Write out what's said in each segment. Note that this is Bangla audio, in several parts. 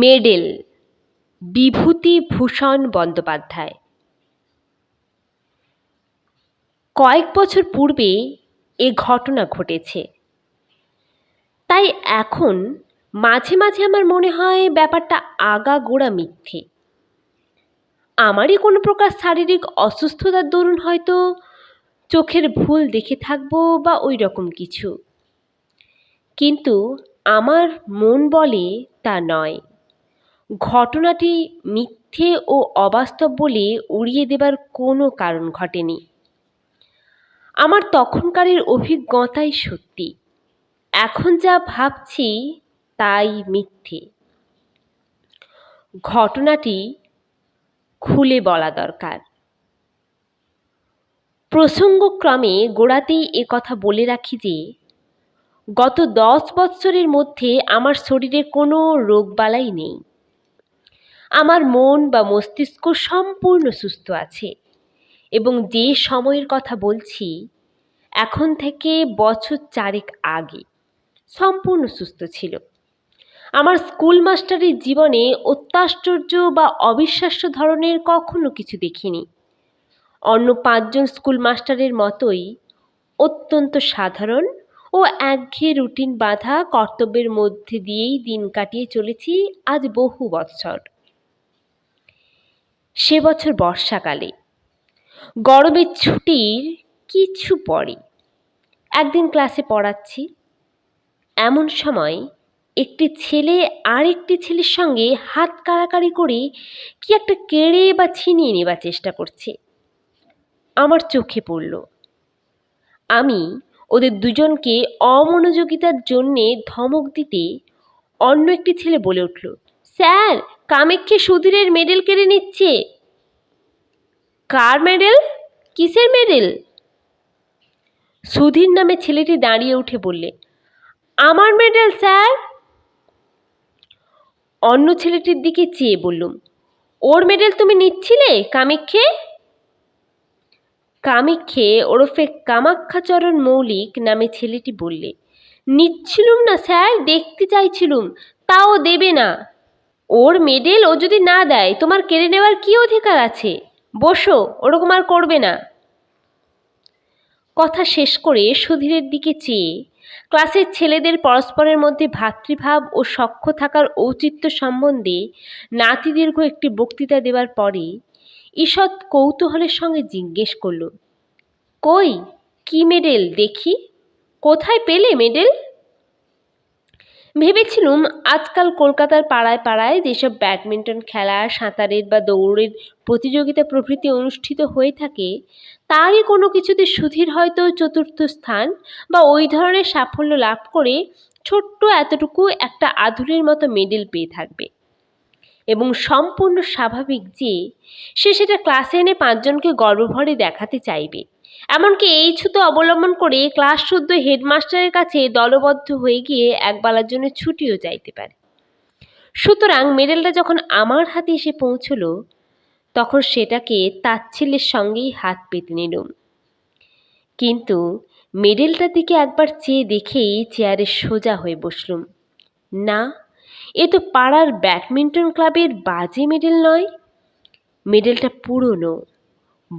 মেডেল বিভূতিভূষণ বন্দ্যোপাধ্যায়। কয়েক বছর পূর্বে এ ঘটনা ঘটেছে। তাই এখন মাঝে মাঝে আমার মনে হয় ব্যাপারটা আগাগোড়া মিথ্যে। আমারই কোনো প্রকার শারীরিক অসুস্থতার দরুন হয়তো চোখের ভুল দেখে থাকব বা ওই রকম কিছু। কিন্তু আমার মন বলে তা নয়। ঘটনাটি মিথ্যে ও অবাস্তব বলে উড়িয়ে দেবার কোনো কারণ ঘটেনি। আমার তখনকারের অভিজ্ঞতাই সত্যি। এখন যা ভাবছি তাই মিথ্যে। ঘটনাটি খুলে বলা দরকার। প্রসঙ্গক্রমে গোড়াতেই এ কথা বলে রাখি যে, গত দশ বৎসরের মধ্যে আমার শরীরে কোনো রোগবালাই নেই। আমার মন বা মস্তিষ্ক সম্পূর্ণ সুস্থ আছে। এবং যে সময়ের কথা বলছি, এখন থেকে বছর চারেক আগে সম্পূর্ণ সুস্থ ছিল। আমার স্কুল মাস্টারের জীবনে অত্যাশ্চর্য বা অবিশ্বাস্য ধরনের কখনো কিছু দেখিনি। অন্য পাঁচজন স্কুল মাস্টারের মতোই অত্যন্ত সাধারণ ও একঘেয়ে রুটিন বাঁধা কর্তব্যের মধ্যে দিয়েই দিন কাটিয়ে চলেছি আজ বহু বৎসর। সে বছর বর্ষাকালে। গরমের ছুটির কিছু পরে একদিন ক্লাসে পড়াচ্ছি। এমন সময় একটি ছেলে আরেকটি ছেলের সঙ্গে হাত কাড়াকাড়ি করে কি একটা কেড়ে বা ছিনিয়ে নেবার চেষ্টা করছে। আমার চোখে পড়ল। আমি ওদের দুজনকে অমনোযোগিতার জন্যে ধমক দিতে অন্য একটি ছেলে বলে উঠল, স্যার কামেক্ষে সুধীরের মেডেল কেড়ে নিচ্ছে? কার মেডেল? কিসের মেডেল? সুধীর নামে ছেলেটি দাঁড়িয়ে উঠে বললে, আমার মেডেল, স্যার। অন্য ছেলেটির দিকে চেয়ে বললুম ওর মেডেল তুমি নিচ্ছিলে কামেক্ষে কামেক্ষে ওরফে কামাক্ষাচরণ মৌলিক নামে ছেলেটি বললে, নিচ্ছিলুম না, স্যার, দেখতে চাইছিলুম, তাও দেবে না। ওর মেডেল ও যদি না দেয়, তোমার কেড়ে নেওয়ার কী অধিকার আছে? বসো, ওরকম আর করবে না। কথা শেষ করে সুধীরের দিকে চেয়ে, ক্লাসের ছেলেদের পরস্পরের মধ্যে ভাতৃভাব ও সখ্য থাকার ঔচিত্য সম্বন্ধে নাতিদীর্ঘ একটি বক্তৃতা দেওয়ার পরে ঈষৎ কৌতূহলের সঙ্গে জিজ্ঞেস করল, কই, কি মেডেল দেখি। কোথায় পেলে মেডেল ভেবেছিলুম আজকাল কলকাতার পাড়ায় পাড়ায় যেসব ব্যাডমিন্টন খেলা, সাঁতারের বা দৌড়ের প্রতিযোগিতা প্রভৃতি অনুষ্ঠিত হয়ে থাকে, তারই কোনো কিছুতে সুধীর হয়তো চতুর্থ স্থান বা ওই ধরনের সাফল্য লাভ করে ছোট্ট এতটুকু একটা আধুরের মতো মেডেল পেয়ে থাকবে। এবং সম্পূর্ণ স্বাভাবিক যে, সে সেটা ক্লাসে এনে পাঁচজনকে গর্বভরে দেখাতে চাইবে। এমনকি এই ছুতো অবলম্বন করে ক্লাস শুদ্ধ হেডমাস্টারের কাছে দলবদ্ধ হয়ে গিয়ে একবেলার জন্য ছুটিও চাইতে পারে। সুতরাং মেডেলটা যখন আমার হাতে এসে পৌঁছলো, তখন সেটাকে তাচ্ছিল্যের সঙ্গেই হাত পেতে নিলুম। কিন্তু মেডেলটার দিকে একবার চেয়ে দেখেই চেয়ারে সোজা হয়ে বসলুম। না, এ তো পাড়ার ব্যাডমিন্টন ক্লাবের বাজে মেডেল নয়। মেডেলটা পুরনো।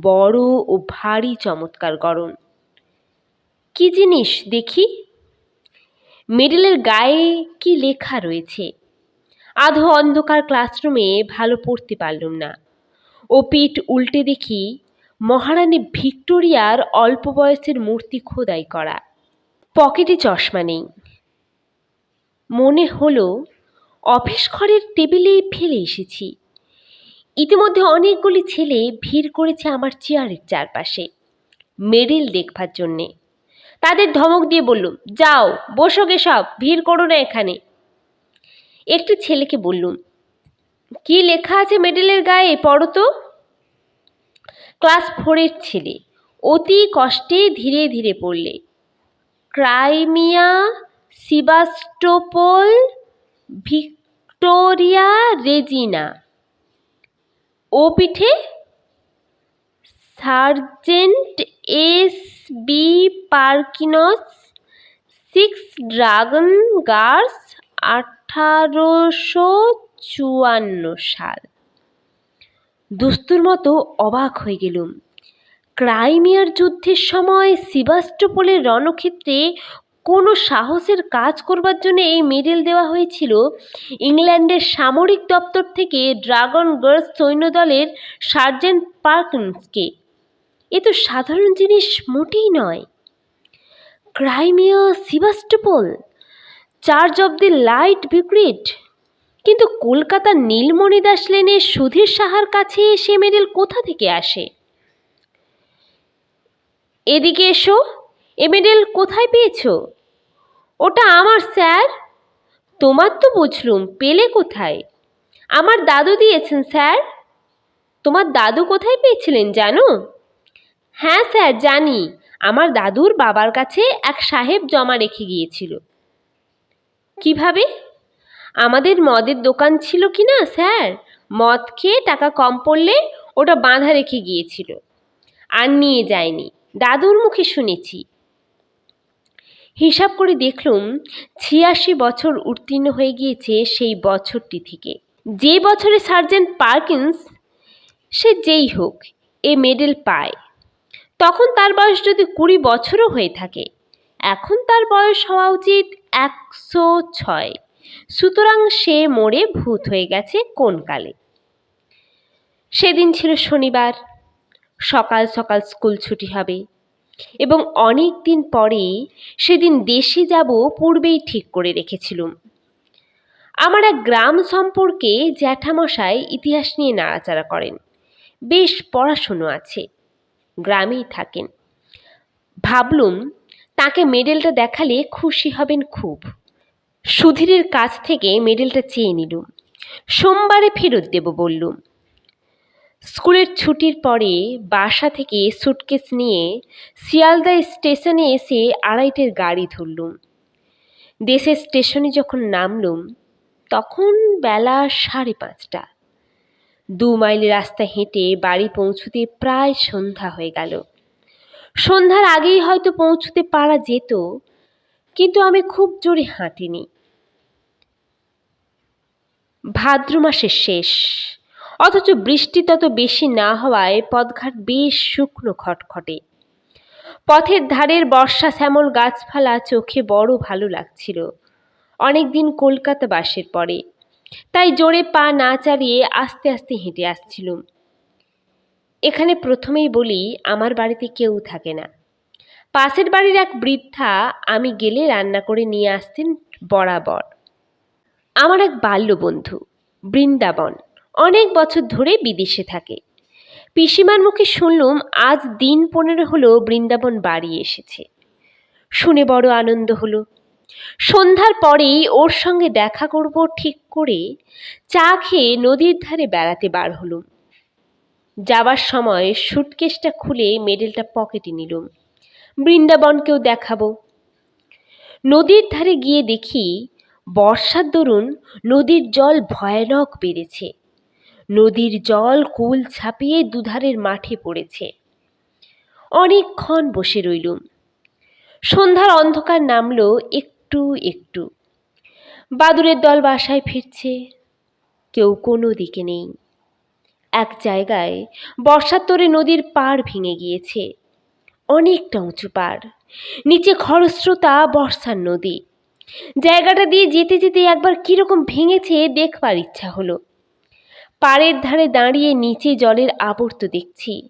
বড় ও ভারী চমৎকার গরম। কি জিনিস দেখি? মেডেলের গায়ে কি লেখা রয়েছে? আধো অন্ধকার ক্লাসরুমে ভালো পড়তে পারলুম না। ও পিঠ উল্টে দেখি মহারানী ভিক্টোরিয়ার অল্প বয়সের মূর্তি খোদাই করা। পকেটে চশমা নেই। মনে হলো, অফিস ঘরের টেবিলে ফেলে এসেছি। ইতিমধ্যে অনেকগুলি ছেলে ভিড় করেছে আমার চেয়ারের চারপাশে মেডেল দেখবার জন্যে। তাদের ধমক দিয়ে বললুম, যাও, বসো গে সব, ভিড় করো না এখানে। একটি ছেলেকে বললুম, কি লেখা আছে মেডেলের গায়ে? পড়ো তো। ক্লাস ফোরের ছেলে অতি কষ্টে ধীরে ধীরে পড়লে, ক্রাইমিয়া সিবাস্টোপোল ভিক্টোরিয়া রেজিনা। ও পিঠে sergeant S B Perkins, six dragon guards, আঠারোশো চুয়ান্ন সাল। দস্তুর মতো অবাক হয়ে গেলুম। ক্রাইমিয়ার যুদ্ধের সময় সিবাস্টোপোলের রণক্ষেত্রে কোনো সাহসের কাজ করবার জন্য এই মেডেল দেওয়া হয়েছিল। ইংল্যান্ডের সামরিক দপ্তর থেকে ড্রাগন গার্লস সৈন্যদলের সার্জেন্ট পার্কিন্সকে। এ তো সাধারণ জিনিস মোটেই নয়। Crimea Sebastopol charge of the light brigade. কিন্তু কলকাতার নীলমণি দাস লেনের সুধীর সাহার কাছে সে মেডেল কোথা থেকে আসে? এদিকে এসো। এ মেডেল কোথায় পেয়েছ? ওটা আমার, স্যার। তোমার তো বুঝলুম, পেলে কোথায়? আমার দাদু দিয়েছেন, স্যার। তোমার দাদু কোথায় পেয়েছিলেন, জানো? হ্যাঁ স্যার, জানি। আমার দাদুর বাবার কাছে এক সাহেব জমা রেখে গিয়েছিল। কীভাবে? আমাদের মদের দোকান ছিল কি না, স্যার? মদ খেয়ে টাকা কম পড়লে ওটা বাঁধা রেখে গিয়েছিল। আর নিয়ে যায়নি। দাদুর মুখে শুনেছি। হিসাব করে দেখলুম, ছিয়াশি বছর উত্তীর্ণ হয়ে গিয়েছে সেই বছরটি থেকে। যে বছরে সার্জেন্ট পার্কিন্স, সে যেই হোক, এ মেডেল পায়। তখন তার বয়স যদি কুড়ি বছরও হয়ে থাকে, এখন তার বয়স হওয়া উচিত একশো ছয়। সুতরাং সে মোড়ে ভূত হয়ে গেছে কোন কালে সেদিন ছিল শনিবার। সকাল সকাল স্কুল ছুটি হবে। এবং অনেক দিন পরে সেদিন দেশে যাব পূর্বেই ঠিক করে রেখেছিলুম। আমার এক গ্রাম সম্পর্কে জ্যাঠামশাই ইতিহাস নিয়ে নাড়াচাড়া করেন। বেশ পড়াশুনো আছে, গ্রামেই থাকেন। ভাবলুম তাকে মেডেলটা দেখালে খুশি হবেন খুব। সুধীরের কাছ থেকে মেডেলটা চেয়ে নিলুম। সোমবারে ফেরত দেব বললুম। স্কুলের ছুটির পরে বাসা থেকে সুটকেস নিয়ে শিয়ালদা স্টেশনে এসে আড়াইটের গাড়ি ধরলুম। দেশের স্টেশনে যখন নামলুম, তখন বেলা সাড়ে পাঁচটা। দু মাইল রাস্তা হেঁটে বাড়ি পৌঁছতে প্রায় সন্ধ্যা হয়ে গেল। সন্ধ্যার আগেই হয়তো পৌঁছতে পারা যেত, কিন্তু আমি খুব জোরে হাঁটিনি। ভাদ্র মাসের শেষ। অথচ বৃষ্টি তত বেশি না হওয়ায় পথঘাট বেশ শুকনো খটখটে। পথের ধারের বর্ষা শ্যামল গাছপালা চোখে বড় ভালো লাগছিল। অনেকদিন কলকাতা বাসের পরে। তাই জোরে পা না চালিয়ে আস্তে আস্তে হেঁটে আসছিলুম। এখানে প্রথমেই বলি, আমার বাড়িতে কেউ থাকে না। পাশের বাড়ির এক বৃদ্ধা আমি গেলে রান্না করে নিয়ে আসতেন বরাবর। আমার এক বাল্য বন্ধু বৃন্দাবন। অনেক বছর ধরে বিদেশে থাকে। পিসিমার মুখে শুনলুম আজ দিন পনেরো হলো বৃন্দাবন বাড়ি এসেছে। শুনে বড় আনন্দ হলো। সন্ধ্যার পরেই ওর সঙ্গে দেখা করব ঠিক করে চা খেয়ে নদীর ধারে বেড়াতে বার হলুম। যাবার সময় সুটকেসটা খুলে মেডেলটা পকেটে নিলুম। বৃন্দাবনকেও দেখাবো। নদীর ধারে গিয়ে দেখি বর্ষার দরুন নদীর জল ভয়ানক বেড়েছে। নদীর জল কুল ছাপিয়ে দুধারের মাঠে পড়েছে। অনেকক্ষণ বসে রইলুম। সন্ধ্যার অন্ধকার নামলো একটু একটু। বাদুরের দল বাসায় ফিরছে। কেউ কোনো দিকে নেই। এক জায়গায় বর্ষার নদীর পাড় ভেঙে গিয়েছে। অনেকটা উঁচু পাড়। নিচে খরস্রোতা, বর্ষার নদী। জায়গাটা দিয়ে যেতে যেতে একবার কীরকম ভেঙেছে, দেখবার ইচ্ছা হলো। পাড়ের ধারে দাঁড়িয়ে নিচে জলের আবর্ত দেখছি।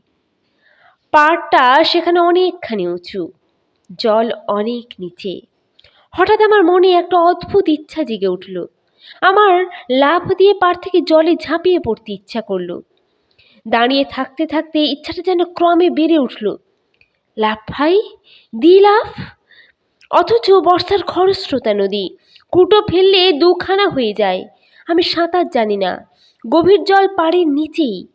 পাড়টা সেখানে অনেকখানি উঁচু, জল অনেক নিচে। হঠাৎ আমার মনে একটা অদ্ভুত ইচ্ছা জেগে উঠল। আমার লাফ দিয়ে পাড় থেকে জলে ঝাঁপিয়ে পড়তে ইচ্ছা করল। দাঁড়িয়ে থাকতে থাকতে ইচ্ছাটা যেন ক্রমে বেড়ে উঠল। লাফাই দি লাফ। অথচ বর্ষার খরস্রোতা নদী, কুটো ফেললে দুখানা হয়ে যায়। আমি সাঁতার জানি না। গভীর জল পাড়ের নিচেই।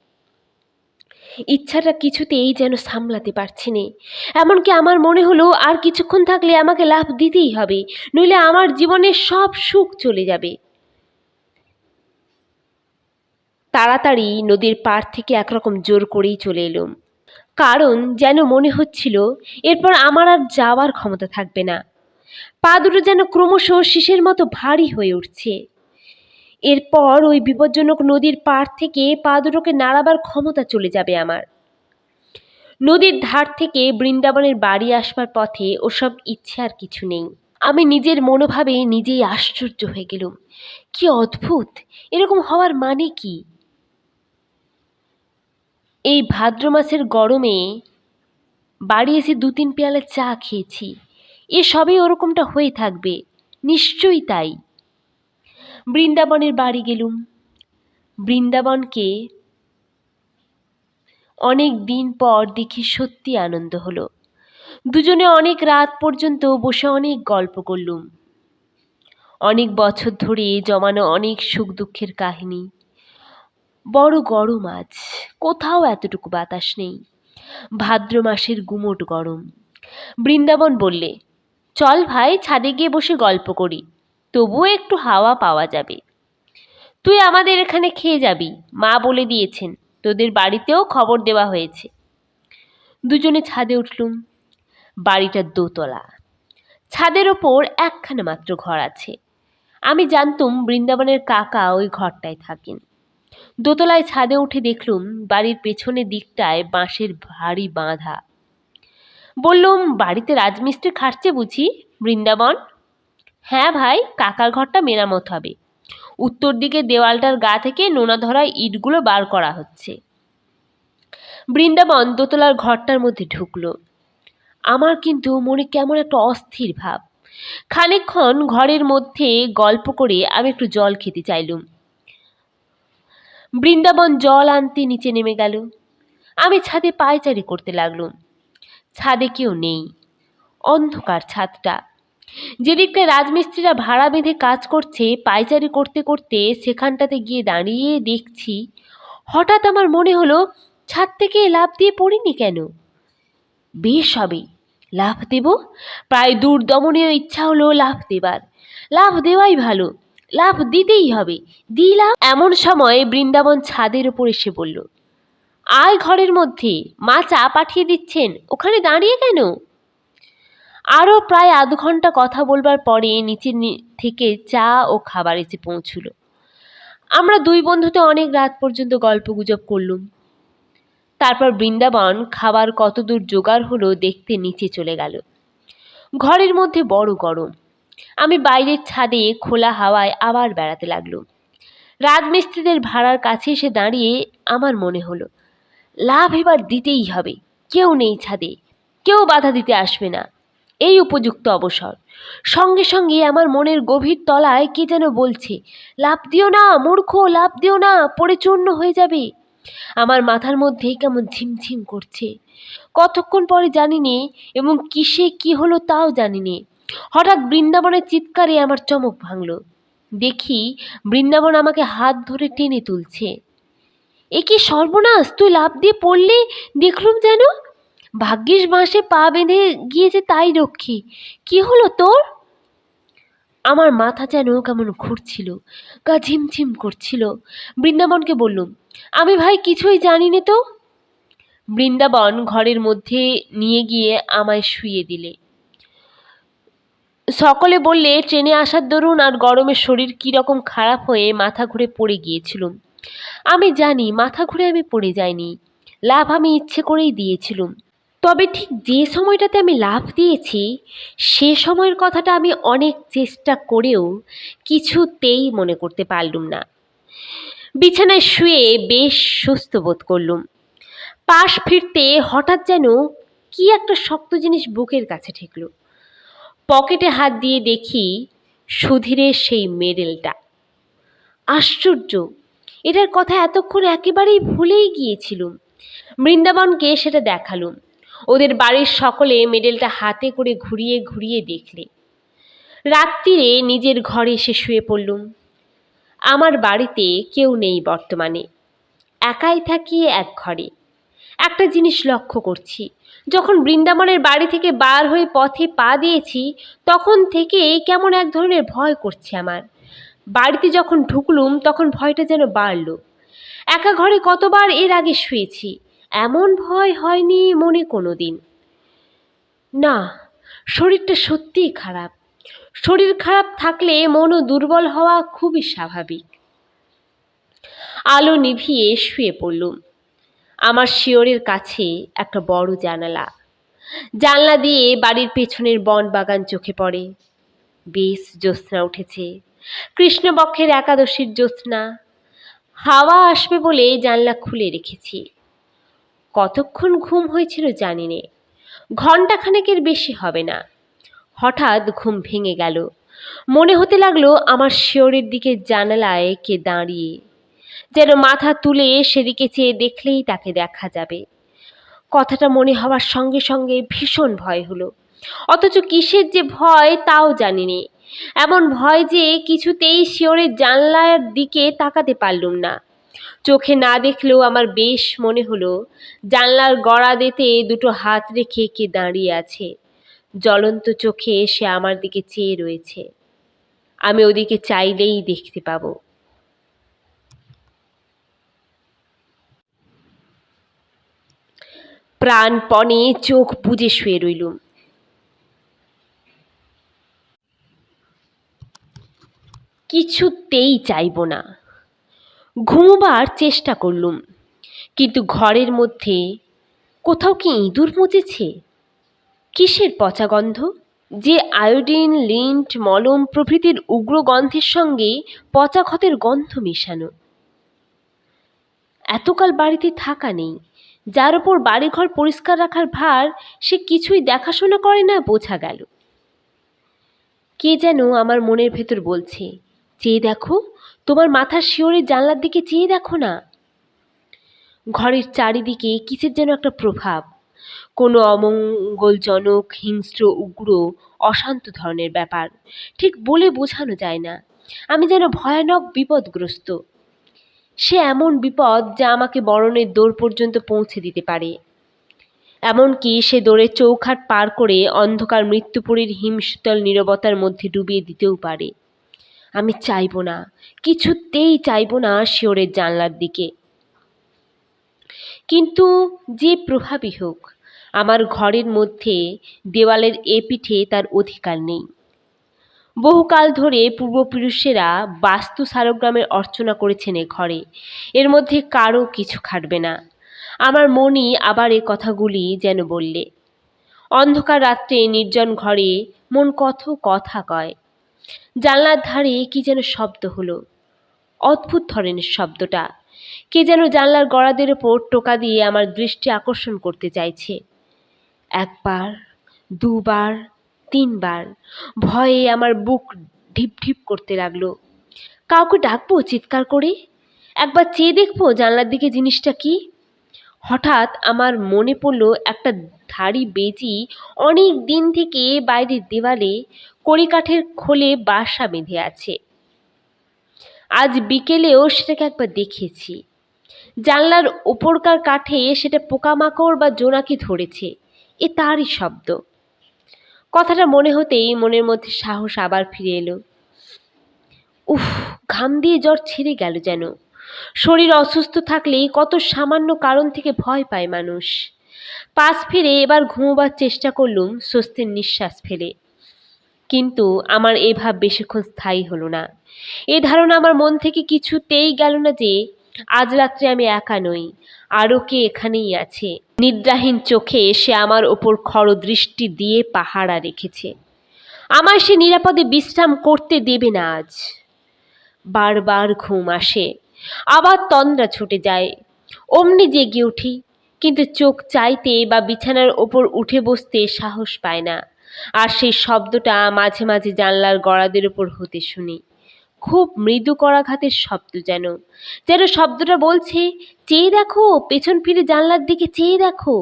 ইচ্ছাটা কিছুতেই যেন সামলাতে পারছি নে। এমনকি আমার মনে হলো আর কিছুক্ষণ থাকলে আমাকে লাভ দিতেই হবে, নইলে আমার জীবনের সব সুখ চলে যাবে। তাড়াতাড়ি নদীর পাড় থেকে একরকম জোর করেই চলে এলুম। কারণ যেন মনে হচ্ছিল, এরপর আমার আর যাওয়ার ক্ষমতা থাকবে না। পা দুটো যেন ক্রমশ শিশের মতো ভারী হয়ে উঠছে। এরপর ওই বিপজ্জনক নদীর পাড় থেকে পা দুটোকে নাড়াবার ক্ষমতা চলে যাবে আমার। নদীর ধার থেকে বৃন্দাবনের বাড়ি আসবার পথে ওসব ইচ্ছে আর কিছু নেই। আমি নিজের মনোভাবে নিজেই আশ্চর্য হয়ে গেলুম। কি অদ্ভুত! এরকম হওয়ার মানে কি? এই ভাদ্র মাসের গরমে বাড়ি এসে দু তিন পেয়ালা চা খেয়েছি। এ সবই ওরকমটা হয়ে থাকবে। নিশ্চয়ই তাই। বৃন্দাবনের বাড়ি গেলুম। বৃন্দাবনকে অনেক দিন পর দেখে সত্যি আনন্দ হলো। দুজনে অনেক রাত পর্যন্ত বসে অনেক গল্প করলুম। অনেক বছর ধরে জমানো অনেক সুখ দুঃখের কাহিনী। বড় গরম আজ, কোথাও এতটুকু বাতাস নেই। ভাদ্র মাসের গুমোট গরম। বৃন্দাবন বললে, চল ভাই, ছাদে গিয়ে বসে গল্প করি। তবুও একটু হাওয়া পাওয়া যাবে। তুই আমাদের এখানে খেয়ে যাবি, মা বলে দিয়েছেন। তোদের বাড়িতেও খবর দেওয়া হয়েছে। দুজনে ছাদে উঠলুম। বাড়িটা দোতলা। ছাদের ওপর একখানা মাত্র ঘর আছে। আমি জানতুম বৃন্দাবনের কাকা ওই ঘরটায় থাকেন। দোতলায় ছাদে উঠে দেখলুম বাড়ির পেছনের দিকটায় বাঁশের ভারী বাঁধা। বললুম, বাড়িতে রাজমিস্ত্রি খাটছে বুঝি, বৃন্দাবন? হ্যাঁ ভাই, কাকার ঘরটা মেরামত হবে। উত্তর দিকে দেওয়ালটার গা থেকে নোনা ধরা ইটগুলো বার করা হচ্ছে। বৃন্দাবন দোতলার ঘরটার মধ্যে ঢুকলো। আমার কিন্তু মনে কেমন একটা অস্থির ভাব। খানিকক্ষণ ঘরের মধ্যে গল্প করে আমি একটু জল খেতে চাইলুম। বৃন্দাবন জল আনতে নিচে নেমে গেল। আমি ছাদে পায়চারি করতে লাগলুম। ছাদে কেউ নেই। অন্ধকার ছাদটা। যেদিকটায় রাজমিস্ত্রিরা ভাড়া বেঁধে কাজ করছে পায়চারি করতে করতে সেখানটাতে গিয়ে দাঁড়িয়ে দেখছি, হঠাৎ আমার মনে হলো, ছাদ থেকে লাফ দিয়ে পড়িনি কেন? বেশ হবে, লাফ দেব? প্রায় দূর দমনীয় ইচ্ছা হলো লাফ দেবার। লাফ দেওয়াই ভালো, লাফ দিতেই হবে। দিলাম, এমন সময় বৃন্দাবন ছাদের উপর এসে বলল আয় ঘরের মধ্যে, মা চা পাঠিয়ে দিচ্ছেন, ওখানে দাঁড়িয়ে কেন? আরও প্রায় আধ ঘণ্টা কথা বলবার পরে নিচের থেকে চা ও খাবার এসে পৌঁছলো। আমরা দুই বন্ধুতে অনেক রাত পর্যন্ত গল্প গুজব করলুম। তারপর বৃন্দাবন খাবার কতদূর জোগাড় হলো দেখতে নিচে চলে গেল। ঘরের মধ্যে বড় গরম। আমি বাইরের ছাদে খোলা হাওয়ায় আবার বেড়াতে লাগলুম। রাজমিস্ত্রিদের ভাড়ার কাছে এসে দাঁড়িয়ে আমার মনে হলো, লাভ এবার দিতেই হবে। কেউ নেই ছাদে, কেউ বাধা দিতে আসবে না। এই উপযুক্ত অবসর। সঙ্গে সঙ্গে আমার মনের গভীর তলায় কে যেন বলছে লাভ দিও না, মূর্খ লাভ দিও না পড়ে চূর্ণ হয়ে যাবে। আমার মাথার মধ্যে কেমন ঝিমঝিম করছে। কতক্ষণ পরে জানি নে এবং কিসে কি হলো তাও জানি নে হঠাৎ বৃন্দাবনের চিৎকারে আমার চমক ভাঙল। দেখি বৃন্দাবন আমাকে হাত ধরে টেনে তুলছে। এ কি সর্বনাশ, তুই লাভ দিয়ে পড়লে? দেখলুম যেন। ভাগ্যিস বাঁশে পা বেঁধে গিয়েছে তাই রক্ষী। কি হলো তোর? আমার মাথা যেন কেমন ঘুরছিল, গা ঝিমঝিম করছিল। বৃন্দাবনকে বললুম, আমি ভাই কিছুই জানি না তো? বৃন্দাবন ঘরের মধ্যে নিয়ে গিয়ে আমায় শুইয়ে দিলে। সকলে বললে, ট্রেনে আসার দরুন আর গরমের শরীর কীরকম খারাপ হয়ে মাথা ঘুরে পড়ে গিয়েছিলুম। আমি জানি মাথা ঘুরে আমি পড়ে যাইনি। লাভ আমি ইচ্ছে করেই দিয়েছিলুম। তবে ঠিক যে সময়টাতে আমি লাভ দিয়েছি, সে সময়ের কথাটা আমি অনেক চেষ্টা করেও কিছুতেই মনে করতে পারলুম না। বিছানায় শুয়ে বেশ সুস্থ বোধ করলুম। পাশ ফিরতে হঠাৎ যেন কি একটা শক্ত জিনিস বুকের কাছে ঠেকল। পকেটে হাত দিয়ে দেখি সুধীরের সেই মেডেলটা। আশ্চর্য! এটার কথা এতক্ষণ একেবারেই ভুলেই গিয়েছিলুম। বৃন্দাবনকে সেটা দেখালুম। ওদের বাড়ির সকলে মেডেলটা হাতে করে ঘুরিয়ে ঘুরিয়ে দেখলে। রাত্রিরে নিজের ঘরে এসে শুয়ে পড়লুম। আমার বাড়িতে কেউ নেই বর্তমানে। একাই থাকি এক ঘরে। একটা জিনিস লক্ষ্য করছি, যখন বৃন্দাবনের বাড়ি থেকে বার হয়ে পথে পা দিয়েছি, তখন থেকে কেমন এক ধরনের ভয় করছে আমার। বাড়িতে যখন ঢুকলুম, তখন ভয়টা যেন বাড়ল। একা ঘরে কতবার এর আগে শুয়েছি এমন ভয় হয়নি মনে কোনো দিন না, শরীরটা সত্যিই খারাপ। শরীর খারাপ থাকলে মনও দুর্বল হওয়া খুবই স্বাভাবিক। আলো নিভিয়ে শুয়ে পড়লুম। আমার শিওরের কাছে একটা বড় জানালা। জানলা দিয়ে বাড়ির পেছনের বন বাগান চোখে পড়ে। বেশ জ্যোৎস্না উঠেছে। কৃষ্ণপক্ষের একাদশীর জ্যোৎস্না। হাওয়া আসবে বলে জানলা খুলে রেখেছি। কতক্ষণ ঘুম হয়েছিল জানি নে। ঘণ্টাখানেকের বেশি হবে না। হঠাৎ ঘুম ভেঙে গেল। মনে হতে লাগল আমার শিওরের দিকে জানালায় কে দাঁড়িয়ে। যেন মাথা তুলে সেদিকে চেয়ে দেখলেই তাকে দেখা যাবে। কথাটা মনে হওয়ার সঙ্গে সঙ্গে ভীষণ ভয় হলো। অথচ কিসের যে ভয় তাও জানি নে। এমন ভয় যে কিছুতেই শিওরের জানলার দিকে তাকাতে পারলুম না। চোখে না দেখলেও আমার বেশ মনে হলো, জানলার গড়া দিতে দুটো হাত রেখে কে দাঁড়িয়ে আছে। জ্বলন্ত চোখে সে আমার দিকে চেয়ে রয়েছে। আমি ওদিকে চাইলেই দেখতে পাবো। প্রাণপণে চোখ বুজে শুয়ে রইলুম। কিছুতেই চাইব না। ঘুমোবার চেষ্টা করলুম। কিন্তু ঘরের মধ্যে কোথাও কি ইঁদুর মুচেছে কিসের পচা গন্ধ? যে আয়োডিন, লিন্ট, মলম প্রভৃতির উগ্র গন্ধের সঙ্গে পচা ক্ষতের গন্ধ মেশানো। এতকাল বাড়িতে থাকা নেই। যার ওপর বাড়িঘর পরিষ্কার রাখার ভার, সে কিছুই দেখাশোনা করে না বোঝা গেল। কে যেন আমার মনের ভেতর বলছে চেয়ে দেখো তোমার মাথার শিওরের জানলার দিকে চেয়ে দেখো না। ঘরের চারিদিকে কিসের যেন একটা প্রভাব। কোনো অমঙ্গলজনক, হিংস্র, উগ্র, অশান্ত ধরনের ব্যাপার। ঠিক বলে বোঝানো যায় না। আমি যেন ভয়ানক বিপদগ্রস্ত। সে এমন বিপদ যা আমাকে বরণের দৌড় পর্যন্ত পৌঁছে দিতে পারে। এমনকি সে দৌড়ে চৌখাট পার করে অন্ধকার মৃত্যুপুরীর হিমশীতল নীরবতার মধ্যে ডুবিয়ে দিতেও পারে। আমি চাইব না। কিছুতেই চাইব না শিওরের জানলার দিকে। কিন্তু যে প্রভাবই হোক, আমার ঘরের মধ্যে দেওয়ালের এ পিঠে তার অধিকার নেই। বহুকাল ধরে পূর্বপুরুষেরা বাস্তু সারগ্রামের অর্চনা করেছেন এ ঘরে। এর মধ্যে কারও কিছু খাটবে না। আমার মনই আবার এ কথাগুলি যেন বললে, অন্ধকার রাত্রে নির্জন ঘরে মন কত কথা কয়। জানলার ধারে কি যেন শব্দ হলো। অদ্ভুত ধরনের শব্দটা। কে যেন জানলার গড়াদের ওপর টোকা দিয়ে আমার দৃষ্টি আকর্ষণ করতে চাইছে। একবার, দুবার, তিনবার ভয়ে আমার বুক ঢিপ ঢিপ করতে লাগল। কাউকে ডাকবো চিৎকার করে? একবার চেয়ে দেখব জানলার দিকে জিনিসটা কি? হঠাৎ আমার মনে পড়ল একটা ধাড়ি বেজি অনেক দিন থেকে বাইরের দেওয়ালে কড়িকাঠের খোলে বাসা বেঁধে আছে। আজ বিকেলেও সেটাকে একবার দেখেছি। জানলার ওপরকার কাঠে সেটা পোকামাকড় বা জোনাকি ধরেছে, এ তারই শব্দ। কথাটা মনে হতেই মনের মধ্যে সাহস আবার ফিরে এলো। উফ, ঘাম দিয়ে জ্বর ছেড়ে গেল যেন। শরীর অসুস্থ থাকলে কত সামান্য কারণ থেকে ভয় পায় মানুষ। পাশ ফিরে এবার ঘুমোবার চেষ্টা করলুম, স্বস্তির নিঃশ্বাস ফেলে। কিন্তু আমার এ ভাব বেশিক্ষণ স্থায়ী হলো না। এ ধারণা আমার মন থেকে কিছুতেই গেল না যে, আজ রাত্রে আমি একা নই, আরও কে এখানেই আছে। নিদ্রাহীন চোখে সে আমার ওপর খড় দৃষ্টি দিয়ে পাহারা রেখেছে। আমার সে নিরাপদে বিশ্রাম করতে দেবে না আজ। বারবার ঘুম আসে আবার তন্দ্রা ছুটে যায়। অমনি জেগে উঠি, কিন্তু চোখ চাইতে বা বিছানার ওপর উঠে বসতে সাহস পায় না। আর সেই শব্দটা মাঝে মাঝে জানলার গড়াদের ওপর হতে শুনি। খুব মৃদু করাঘাতের শব্দ যেন যেন শব্দটা বলছে, চেয়ে দেখো, পেছন ফিরে জানলার দিকে চেয়ে দেখো।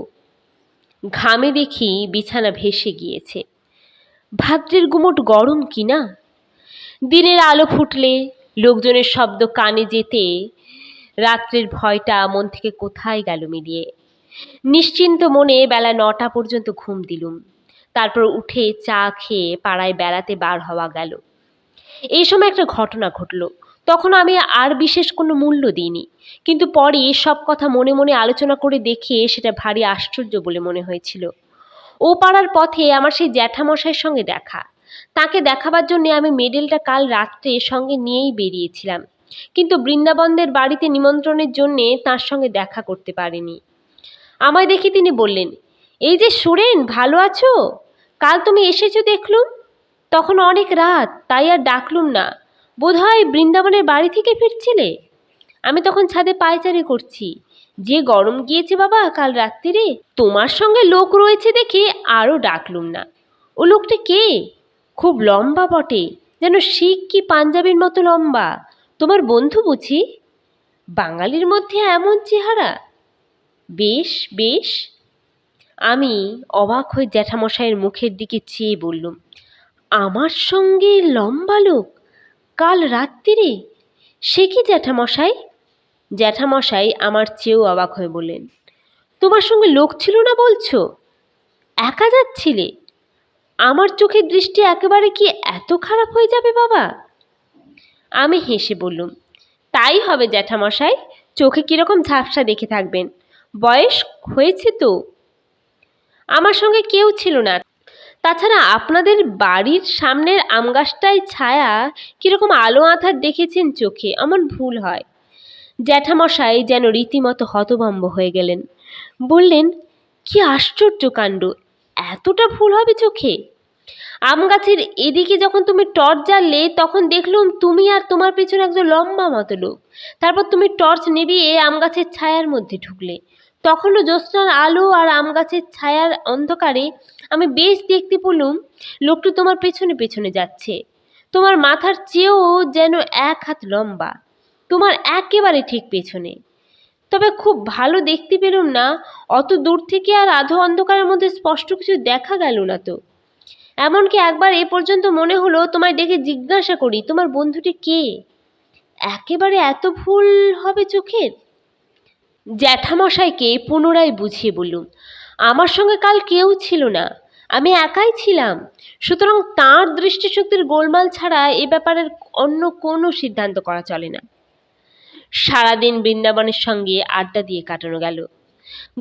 ঘামে দেখি বিছানা ভেসে গিয়েছে। ভাদ্রের গুমট গরম কি না দিনের আলো ফুটলে লোকজনের শব্দ কানে যেতে রাত্রের ভয়টা মন থেকে কোথায় গেল মিলিয়ে? নিশ্চিন্ত মনে বেলা নটা পর্যন্ত ঘুম দিলুম। তারপর উঠে চা খেয়ে পাড়ায় বেড়াতে বার হওয়া গেল। এই সময় একটা ঘটনা ঘটলো। তখন আমি আর বিশেষ কোনো মূল্য দিইনি। কিন্তু পরে সব কথা মনে মনে আলোচনা করে দেখে সেটা ভারী আশ্চর্য বলে মনে হয়েছিল। ও পাড়ার পথে আমার সেই জ্যাঠামশাইয়ের সঙ্গে দেখা। তাকে দেখাবার জন্য আমি মেডেলটা কাল রাত্রে সঙ্গে নিয়েই বেরিয়েছিলাম। কিন্তু বৃন্দাবনদের বাড়িতে নিমন্ত্রণের জন্যে তার সঙ্গে দেখা করতে পারিনি। আমায় দেখে তিনি বললেন, এই যে সুরেন, ভালো আছো? কাল তুমি এসেছ দেখলুম? তখন অনেক রাত, তাই আর ডাকলুম না। বোধহয় বৃন্দাবনের বাড়ি থেকে ফিরছিলে? আমি তখন ছাদে পায়চারি করছি। যে গরম গিয়েছে বাবা কাল রাত্রিরে, তোমার সঙ্গে লোক রয়েছে দেখে আরও ডাকলুম না। ও লোকটা কে? খুব লম্বা বটে। যেন শিখ কি পাঞ্জাবির মতো লম্বা। তোমার বন্ধু বুঝি? বাঙালির মধ্যে এমন চেহারা? বেশ বেশ। আমি অবাক হয়ে জ্যাঠামশাইয়ের মুখের দিকে চেয়ে বললুম, আমার সঙ্গে লম্বা লোক? কাল রাত্রিরে সে কি জ্যাঠামশাই? জ্যাঠামশাই আমার চেয়েও অবাক হয়ে বললেন, তোমার সঙ্গে লোক ছিল না বলছো? একা যাচ্ছিলে? আমার চোখের দৃষ্টি একেবারে কি এত খারাপ হয়ে যাবে, বাবা? আমি হেসে বললুম, তাই হবে জ্যাঠামশাই, চোখে কীরকম ঝাপসা দেখে থাকবেন। বয়স হয়েছে তো। আমার সঙ্গে কেউ ছিল না। তাছাড়া আপনাদের বাড়ির সামনের আম গাছটায় ছায়া কীরকম আলো আঁধার দেখেছেন চোখে আমার ভুল হয়। জ্যাঠামশাই যেন রীতিমতো হতভম্ব হয়ে গেলেন। বললেন, কি আশ্চর্য কাণ্ড, এতটা ভুল হবে চোখে? আম গাছের এদিকে যখন তুমি টর্চ জ্বাললে, তখন দেখলুম তুমি আর তোমার পেছনে একজন লম্বা মতো লোক। তারপর তুমি টর্চ নিভিয়ে আম গাছের ছায়ার মধ্যে ঢুকলে। তখনও জ্যোৎস্নার আলো আর আম গাছের ছায়ার অন্ধকারে আমি বেশ দেখতে পেলুম, লোকটি তোমার পেছনে পেছনে যাচ্ছে। তোমার মাথার চেয়েও যেন এক হাত লম্বা। তোমার একেবারে ঠিক পেছনে। তবে খুব ভালো দেখতে পেলুম না, অত দূর থেকে আর আধো অন্ধকারের মধ্যে স্পষ্ট কিছু দেখা গেল না তো। এমনকি একবার এ পর্যন্ত মনে হলো তোমায় ডেকে জিজ্ঞাসা করি, তোমার বন্ধুটি কে? একেবারে এত ভুল হবে চোখের? জ্যাঠামশাইকে পুনরায় বুঝিয়ে বললুম, আমার সঙ্গে কাল কেউ ছিল না, আমি একাই ছিলাম, সুতরাং তাঁর দৃষ্টিশক্তির গোলমাল ছাড়া এ ব্যাপারের অন্য কোনো সিদ্ধান্ত করা চলে না। সারাদিন বৃন্দাবনের সঙ্গে আড্ডা দিয়ে কাটানো গেল।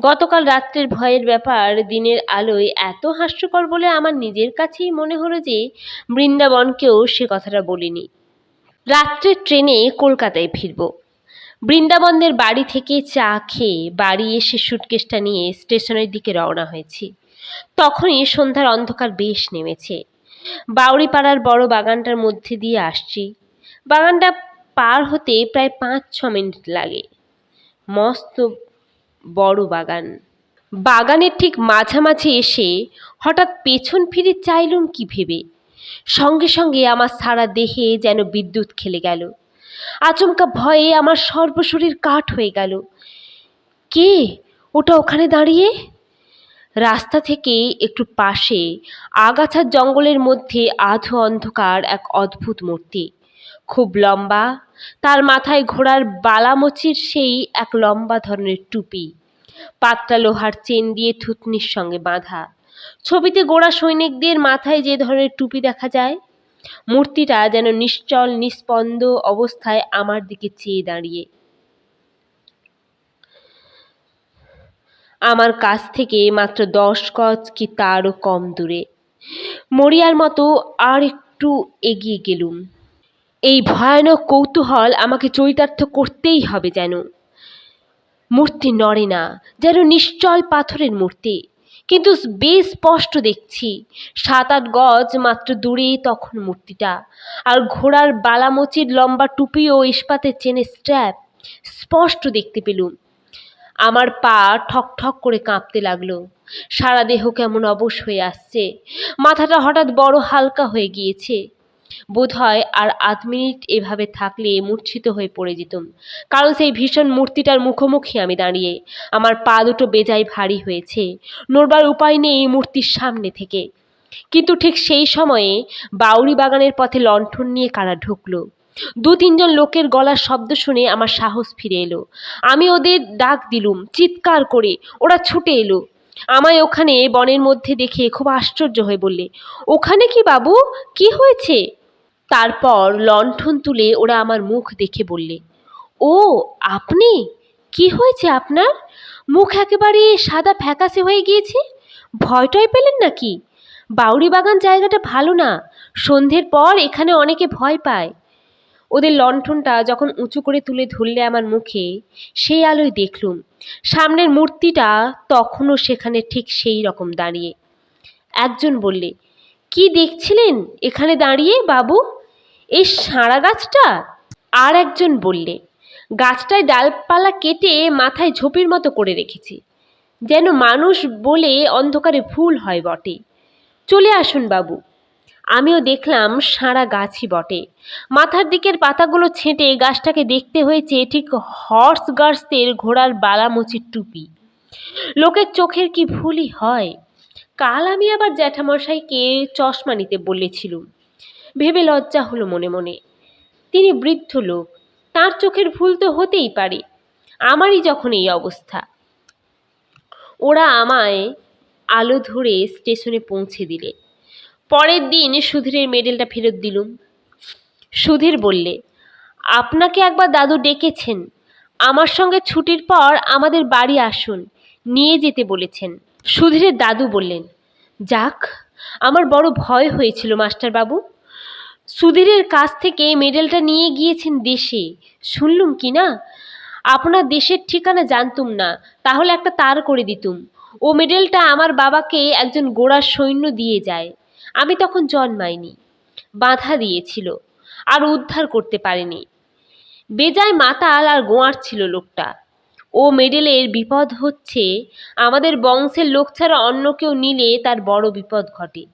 গতকাল রাত্রের ভয়ের ব্যাপার, দিনের আলোয় এত হাস্যকর বলে আমার নিজের কাছেই মনে হলো যে বৃন্দাবনকেও সে কথাটা বলিনি। রাত্রের ট্রেনে কলকাতায় ফিরব। বৃন্দাবনদের বাড়ি থেকে চা খেয়ে বাড়ি এসে সুটকেসটা নিয়ে স্টেশনের দিকে রওনা হয়েছি। তখনই সন্ধ্যার অন্ধকার বেশ নেমেছে। বাউরিপাড়ার বড় বাগানটার মধ্যে দিয়ে আসছি। বাগানটা পার হতে প্রায় পাঁচ ছ মিনিট লাগে। মস্ত বড় বাগান। বাগানের ঠিক মাঝামাঝি এসে হঠাৎ পেছন ফিরে চাইলুম কি ভেবে। সঙ্গে সঙ্গে আমার সারা দেহে যেন বিদ্যুৎ খেলে গেল। আচমকা ভয়ে আমার সর্বশরীর কাঠ হয়ে গেল। কে? ওটা ওখানে দাঁড়িয়ে? রাস্তা থেকে একটু পাশে আগাছার জঙ্গলের মধ্যে আধো অন্ধকার এক অদ্ভুত মূর্তি। খুব লম্বা। তার মাথায় ঘোড়ার বালামচির সেই এক লম্বা ধরনের টুপি। পাতলা লোহার চেন দিয়ে থুতনির সঙ্গে বাঁধা। ছবিতে গোড়া সৈনিকদের মাথায় যে ধরনের টুপি দেখা যায়। মূর্তিটা যেন নিশ্চল, নিস্পন্দ অবস্থায় আমার দিকে চেয়ে দাঁড়িয়ে। আমার কাছ থেকে মাত্র দশ গজ কি তারও কম দূরে। মরিয়ার মতো আর একটু এগিয়ে গেলুম। এই ভয়ানক কৌতূহল আমাকে চরিতার্থ করতেই হবে যেন। মূর্তি নড়ে না, যেন নিশ্চল পাথরের মূর্তি। কিন্তু বেশ স্পষ্ট দেখছি, সাত আট গজ মাত্র দূরে তখন মূর্তিটা। আর ঘোড়ার বালামচির লম্বা টুপি ও ইস্পাতের চেনের স্ট্র্যাপ স্পষ্ট দেখতে পেলুম। আমার পা ঠক ঠক করে কাঁপতে লাগল। সারা দেহ কেমন অবশ হয়ে আসছে। মাথাটা হঠাৎ বড় হালকা হয়ে গিয়েছে। বোধহয় আর আধ মিনিট এভাবে থাকলে মূর্ছিত হয়ে পড়ে যেতুম। কারণ সেই ভীষণ মূর্তিটার মুখোমুখি আমি দাঁড়িয়ে। আমার পা দুটো বেজায় ভারী হয়েছে। নড়বার উপায় নেই মূর্তির সামনে থেকে। কিন্তু ঠিক সেই সময়ে বাউরি বাগানের পথে লণ্ঠন নিয়ে কারা ঢুকলো? দু তিনজন লোকের গলার শব্দ শুনে আমার সাহস ফিরে এলো। আমি ওদের ডাক দিলুম, চিৎকার করে, ওরা ছুটে এলো। আমায় ওখানে বনের মধ্যে দেখে খুব আশ্চর্য হয়ে বললে, ওখানে কি বাবু? কি হয়েছে? তারপর লণ্ঠন তুলে ওরা আমার মুখ দেখে বললে, ও, আপনি? কি হয়েছে আপনার? মুখ একেবারে সাদা ফ্যাকাসে হয়ে গিয়েছে? ভয় টয় পেলেন নাকি? বাউরি বাগান জায়গাটা ভালো না। সন্ধ্যের পর এখানে অনেকে ভয় পায়। ওদের লণ্ঠনটা যখন উঁচু করে তুলে ধরলে আমার মুখে, সেই আলোয় দেখলুম। সামনের মূর্তিটা তখনও সেখানে ঠিক সেই রকম দাঁড়িয়ে। একজন বললে, কি দেখছিলেন? এখানে দাঁড়িয়ে, বাবু? এই সাঁড়া গাছটা? আর একজন বললে, গাছটায় ডালপালা কেটে মাথায় ঝোপের মতো করে রেখেছি। যেন মানুষ বলে অন্ধকারে ভুল হয় বটে। চলে আসুন বাবু। আমিও দেখলাম সারা গাছই বটে। মাথার দিকের পাতাগুলো ছেঁটে গাছটাকে দেখতে হয়েছে ঠিক হর্স গার্সদের ঘোড়ার বালামুচির টুপি। লোকের চোখের কি ভুলই হয়? কাল আমি আবার জ্যাঠামশাইকে চশমা নিতে বলেছিলুম। ভেবে লজ্জা হলো মনে মনে। তিনি বৃদ্ধ লোক, তার চোখের ভুল তো হতেই পারে, আমারই যখন এই অবস্থা। ওরা আমায় আলো ধরে স্টেশনে পৌঁছে দিলে। পরের দিন সুধীরের মেডেলটা ফেরত দিলুম। সুধীর বললে, আপনাকে একবার দাদু ডেকেছেন। আমার সঙ্গে ছুটির পর আমাদের বাড়ি আসুন, নিয়ে যেতে বলেছেন। সুধীরের দাদু বললেন, যাক, আমার বড় ভয় হয়েছিল, মাস্টারবাবু। সুধীরের কাছ থেকে মেডেলটা নিয়ে গিয়েছেন দেশে। শুনলুম কি না? আপনার দেশের ঠিকানা জানতুম না, তাহলে একটা তার করে দিতুম। ও মেডেলটা আমার বাবাকে একজন গোড়ার সৈন্য দিয়ে যায়। আমি তখন জন্মাইনি। বাধা দিয়েছিল, আর উদ্ধার করতে পারেনি। বেজায় মাতাল আর গোয়ার ছিল লোকটা। ও মেডেলের বিপদ হচ্ছে, আমাদের বংশের লোক ছাড়া অন্য কেউ নিলে তার বড় বিপদ ঘটে।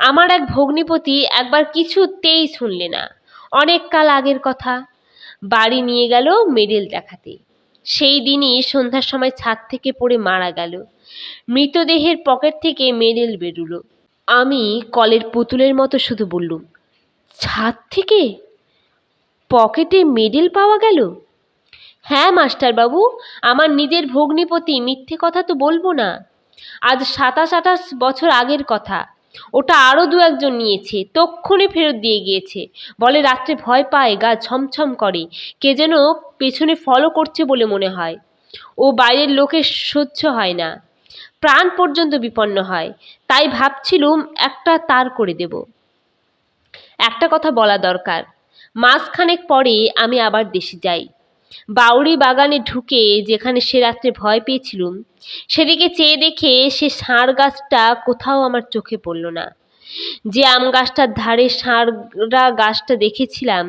আমার এক ভগ্নিপতি একবার কিছুতেই শুনলে না। অনেক কাল আগের কথা। বাড়ি নিয়ে গেল মেডেল দেখাতে। সেই দিনই সন্ধ্যার সময় ছাদ থেকে পড়ে মারা গেল। মৃতদেহের পকেট থেকে মেডেল বেরুলো। আমি কলের পুতুলের মতো শুধু বললুম, ছাদ থেকে? পকেটে মেডেল পাওয়া গেল? হ্যাঁ মাস্টারবাবু, আমার নিজের ভগ্নিপতি মিথ্যে কথা তো বলব না। আজ সাতাশ আঠাশ বছর আগের কথা। ওটা আরও দু একজন নিয়েছে তক্ষণে ফেরত দিয়ে গিয়েছে। বলে, রাত্রে ভয় পায়, গা ছমছম করে। কে যেন পেছনে ফলো করছে বলে মনে হয়। ও বাইরের লোকের সহ্য হয় না। প্রাণ পর্যন্ত বিপন্ন হয়। তাই ভাবছিলুম একটা তার করে দেব। একটা কথা বলা দরকার। মাসখানেক পরে আমি আবার দেশে যাই। বাউরি বাগানে ঢুকে যেখানে সে রাত্রে ভয় পেয়েছিলুম, সেদিকে চেয়ে দেখে সে ষাঁড় গাছটা কোথাও আমার চোখে পড়ল না। যে আম গাছটার ধারে ষাঁড়া গাছটা দেখেছিলাম,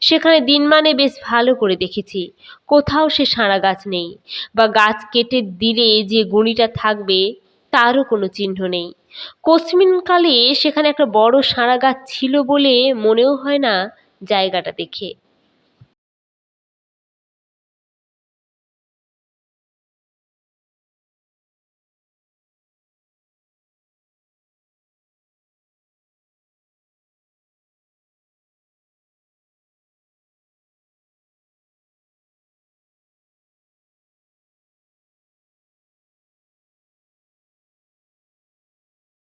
সেখানে দিনমানে বেশ ভালো করে দেখেছি। কোথাও সে সাঁড়া গাছ নেই বা গাছ কেটে দিলে যে গুঁড়িটা থাকবে, তারও কোনো চিহ্ন নেই। কোসমিনকালে সেখানে একটা বড় সাঁড়া গাছ ছিল বলে মনেও হয় না জায়গাটা দেখে।